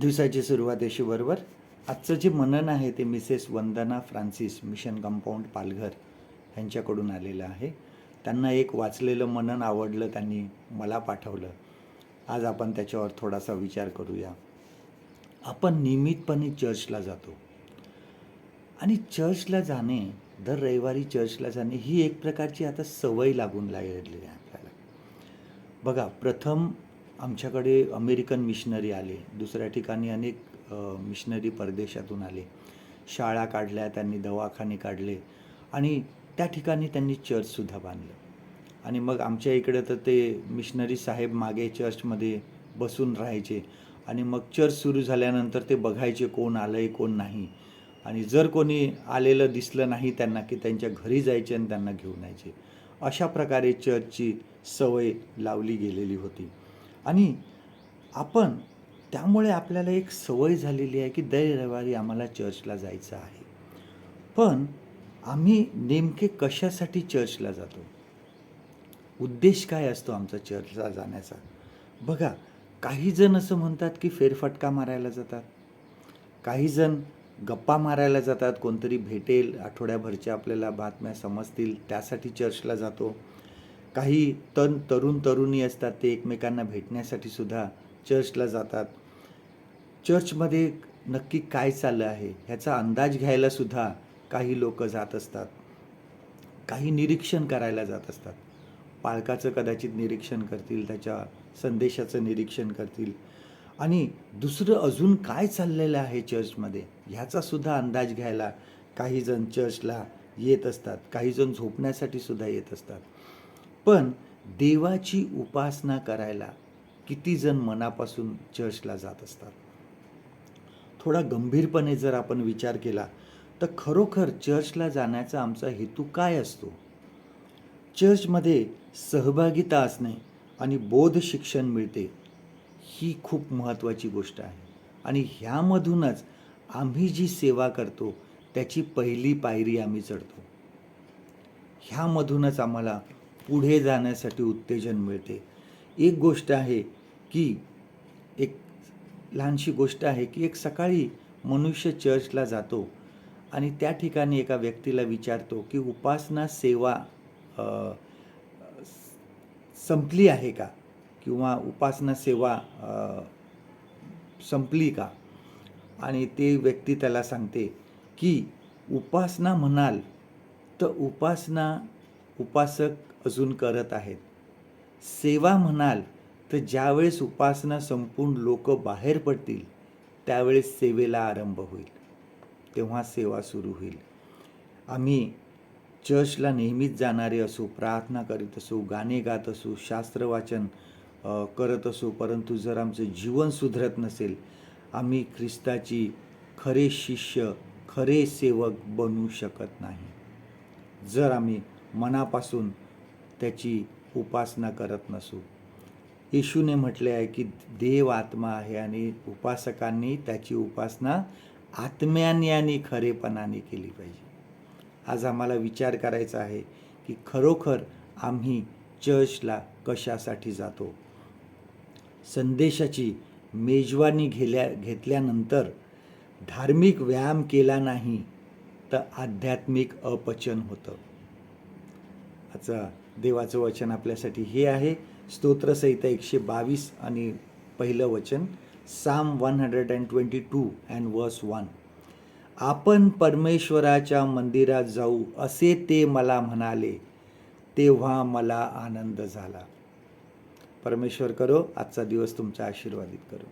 दिवसाची सुरुवात बरोबर. आजचं जे मनन आहे ते Mrs Vandana Francis mission compound Palghar यांच्याकडून आलेलं आहे. त्यांना एक वाचलेलं मनन आवडलं त्यांनी मला पाठवलं. आज आपण त्याच्यावर थोडासा विचार करूया. आपण नियमितपणे चर्चला जातो. आणि चर्चला जाणे दर रविवारी चर्चला जाणे ही एक प्रकारची आता सवय लागून लागलेली आहे आपल्याला. बघा प्रथम आमच्याकडे अमेरिकन मिशनरी आले. दुसऱ्या ठिकाणी अनेक मिशनरी परदेशातून आले. शाळा काढल्या त्यांनी दवाखाने काढले आणि त्या ठिकाणी त्यांनी चर्चसुद्धा बांधलं. आणि मग आमच्या इकडे तर ते मिशनरी साहेब मागे चर्चमध्ये बसून राहायचे आणि मग चर्च सुरू झाल्यानंतर ते बघायचे कोण आलं आहे कोण नाही. आणि जर कोणी आलेलं दिसलं नाही त्यांना की त्यांच्या घरी जायचे आणि त्यांना घेऊन यायचे. अशा प्रकारे चर्चची सवय लावली गेलेली होती. आणि आपण त्यामुळे आपल्याला एक सवय झालेली आहे की दर रविवारी आम्हाला चर्चला जायचं आहे. पण आम्ही नेमके कशासाठी चर्चला जातो? उद्देश काय असतो आमचा चर्चला जाण्याचा? बघा काही जण असं म्हणतात की फेरफटका मारायला जातात. काही जण गप्पा मारायला जातात. कोणतरी भेटेल आठवड्याभरच्या आपल्याला बातम्या समजतील त्यासाठी चर्चला जातो. काही तन तरुण तरुणी असतात ते एकमेकांना भेटण्यासाठी सुद्धा चर्चला जातात. चर्चमध्ये नक्की काय चाललं आहे ह्याचा अंदाज घ्यायला सुद्धा काही लोक जात असतात. काही निरीक्षण करायला जात असतात. पालकाचं कदाचित निरीक्षण करतील त्याच्या संदेशाचं निरीक्षण करतील. आणि दुसरं अजून काय चाललेलं आहे चर्चमध्ये ह्याचा सुद्धा अंदाज घ्यायला काही जण चर्चला येत असतात. काही जण झोपण्यासाठी सुद्धा येत असतात. पण देवाची उपासना करायला किती जण मनापासून चर्चला जात असतात. थोडा गंभीरपणे जर आपण विचार केला तर खरोखर चर्चला जाण्याचा आमचा हेतू काय असतो? चर्चमध्ये सहभागिता असणे आणि बोध शिक्षण मिळते ही खूप महत्त्वाची गोष्ट आहे. आणि ह्यामधूनच आम्ही जी सेवा करतो त्याची पहिली पायरी आम्ही चढतो. ह्यामधूनच आम्हाला पुढे जाण्यासाठी उत्तेजन मिळते. एक गोष्ट आहे की एक लहानशी गोष्ट आहे की एक सकाळी मनुष्य चर्चला जातो आणि त्या ठिकाणी एका व्यक्तीला विचारतो की उपासना सेवा संपली आहे का? किंवा उपासना सेवा संपली का? आणि ते व्यक्ती त्याला सांगते की उपासना म्हणाल तर उपासना उपासक अजून करत आहेत. सेवा म्हणाल तर ज्यावेळेस उपासना संपून लोक बाहेर पडतील त्यावेळेस सेवेला आरंभ होईल. तेव्हा सेवा सुरू होईल. आम्ही चर्चला नेहमीच जाणारे असू प्रार्थना करीत असू गाणे गात असू शास्त्र वाचन करत असू परंतु जर आमचं जीवन सुधरत नसेल आम्ही ख्रिस्ताची खरे शिष्य खरे सेवक बनू शकत नाही. जर आम्ही मनापासून त्याची उपासना करत नसू. येशूने म्हटले आहे की देव आत्मा आहे आणि उपासकांनी त्याची उपासना आत्म्याने आणि खरेपणाने केली पाहिजे. आज आम्हाला विचार करायचा आहे की खरोखर आम्ही चर्चला कशासाठी जातो? संदेशाची मेजवानी घेल्या घेतल्यानंतर धार्मिक व्यायाम केला नाही तर आध्यात्मिक अपचन होतं. आजचं देवाचं वचन आपल्यासाठी हे आहे. स्तोत्रसहिता एकशे बावीस आणि पहिलं वचन psalm one hundred and twenty two and verse one आपण परमेश्वराच्या मंदिरात जाऊ असे ते मला म्हणाले तेव्हा मला आनंद झाला. परमेश्वर करो आजचा दिवस तुमचा आशीर्वादित करो.